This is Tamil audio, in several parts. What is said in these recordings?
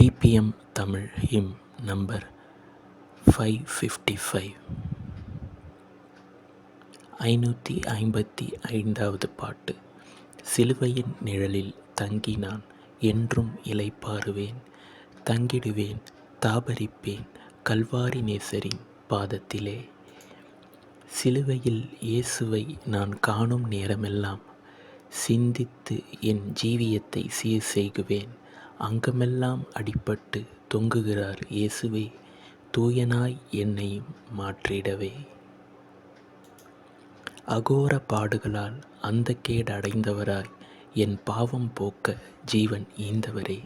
DBm Tamil hymn number five fifty five ஐநூற்றி ஐம்பத்தி ஐந்தாவது பாட்டு. சிலுவையின் நிழலில் தங்கி நான் என்றும் இளைப்பாறுவேன். தங்கிடுவேன் தாபரிப்பேன் கல்வாரி நேசரின் பாதத்திலே. சிலுவையில் இயேசுவை நான் காணும் நேரமெல்லாம் சிந்தித்து என் ஜீவியத்தை சீர் செய்குவேன். அங்கமெல்லாம் அடிபட்டு தொங்குகிறார் இயேசுவே தூயனாய் என்னை மாற்றிடவே. அகோர பாடுகளால் அந்த கேடு அடைந்தவராய் என் பாவம் போக்க ஜீவன் ஈந்தவரே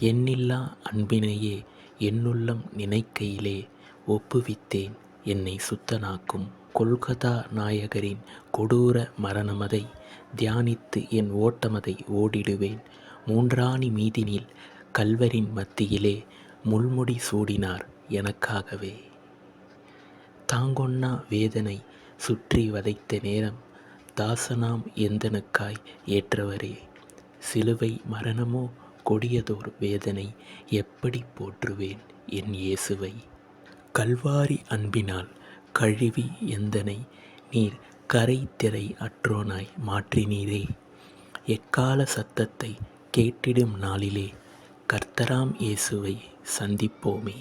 எண்ணில்லா அன்பினையே என்னுள்ளம் நினைக்கையிலே ஒப்புவித்தேன் என்னை சுத்தனாக்கும் கொல்கதா நாயகரின் கொடூர மரணமதை தியானித்து என் ஓட்டமதை ஓடிடுவேன். மூன்றாணி மீதினில் கல்வரின் மத்தியிலே முள்முடி சூடினார் எனக்காகவே. தாங்கொன்னா வேதனை சுற்றி வதைத்த நேரம் தாசனாம் எந்தனுக்காய் ஏற்றவரே? சிலுவை மரணமோ? கொடியதோர் வேதனை எப்படி போற்றுவேன் என் இயேசுவை? கல்வாரி அன்பினால் கழுவி எந்தனை நீர் கரை திரை அற்றோனாய் மாற்றினீரே? எக்கால சத்தத்தை கேட்டிடும் நாளிலே கர்த்தராம் இயேசுவை சந்திப்போமே.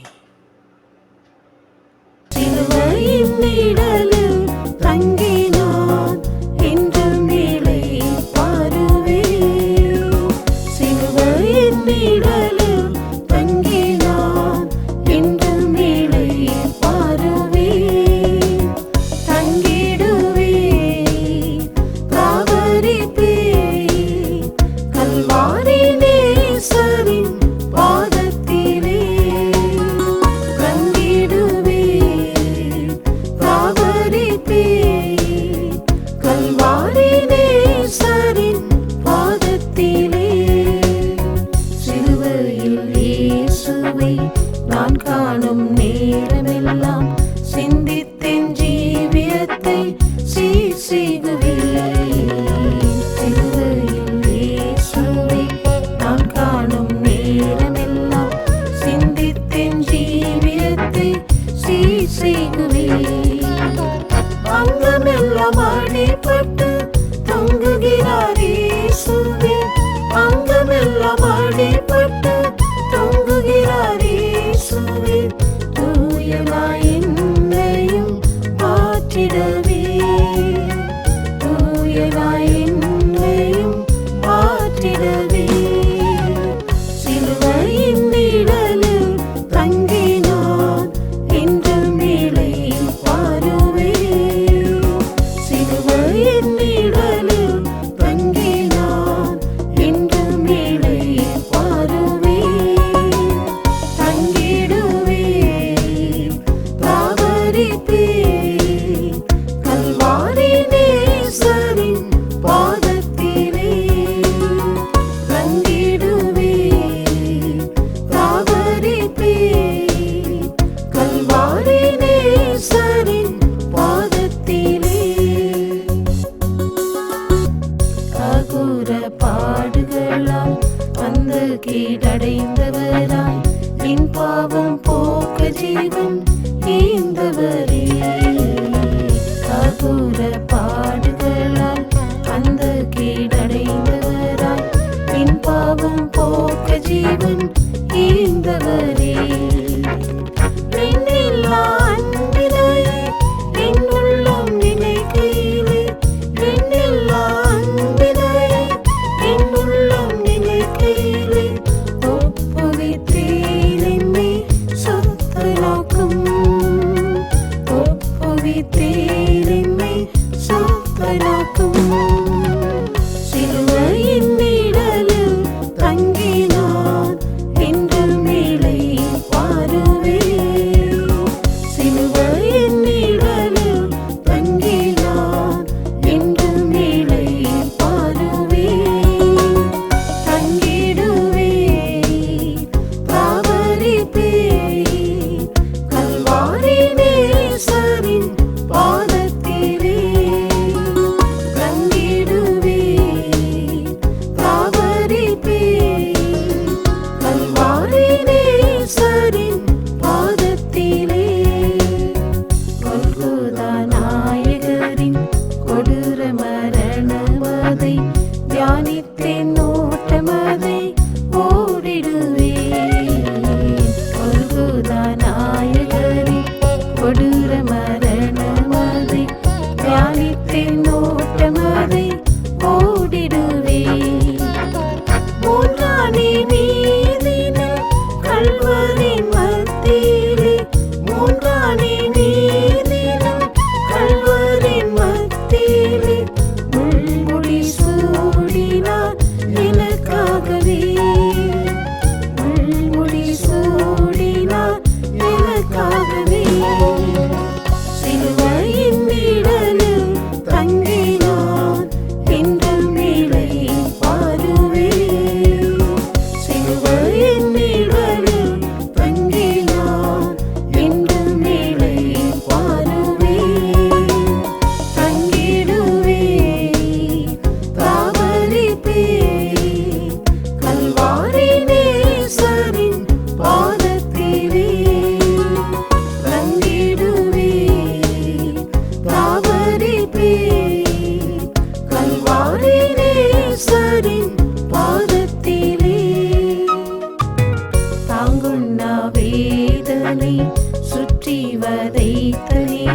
ஜீவியத்தை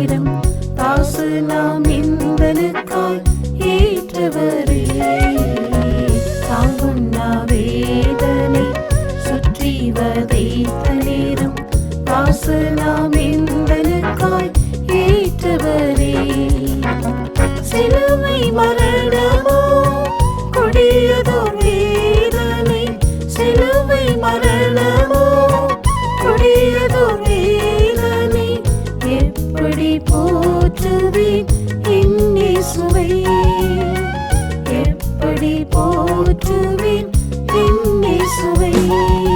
ஆயிரம் தாசு நாம் இந்தனுக்காய் ஏற்றவரில்லை தாங்கும் வேதனை சுற்றி வதைத்த நேரம். தாசு நாம் இந்தனுக்காய் ஏற்றவரே சிலுவை மரண எப்படி போற்றுவேன் என்னேசுவை எப்படி போற்றுவேன் என்னேசுவை சுவை.